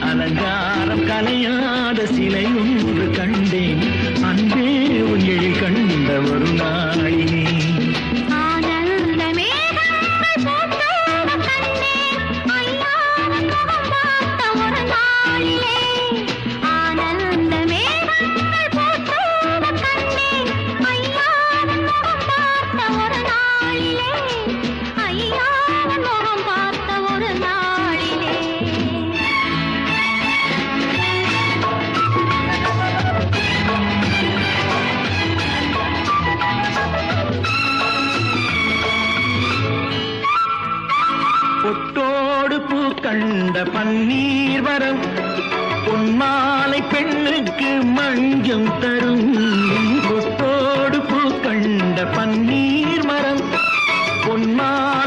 அலங்காரம் கலையாத சிலை ஒன்று கண்டேன். பொட்டோடு பூ கண்ட பன்னீர் வரம். பொன்மாலை பெண்ணுக்கு மஞ்சம் தரும். பொட்டோடு பூ கண்ட பன்னீர் மரம். பொன்மாலை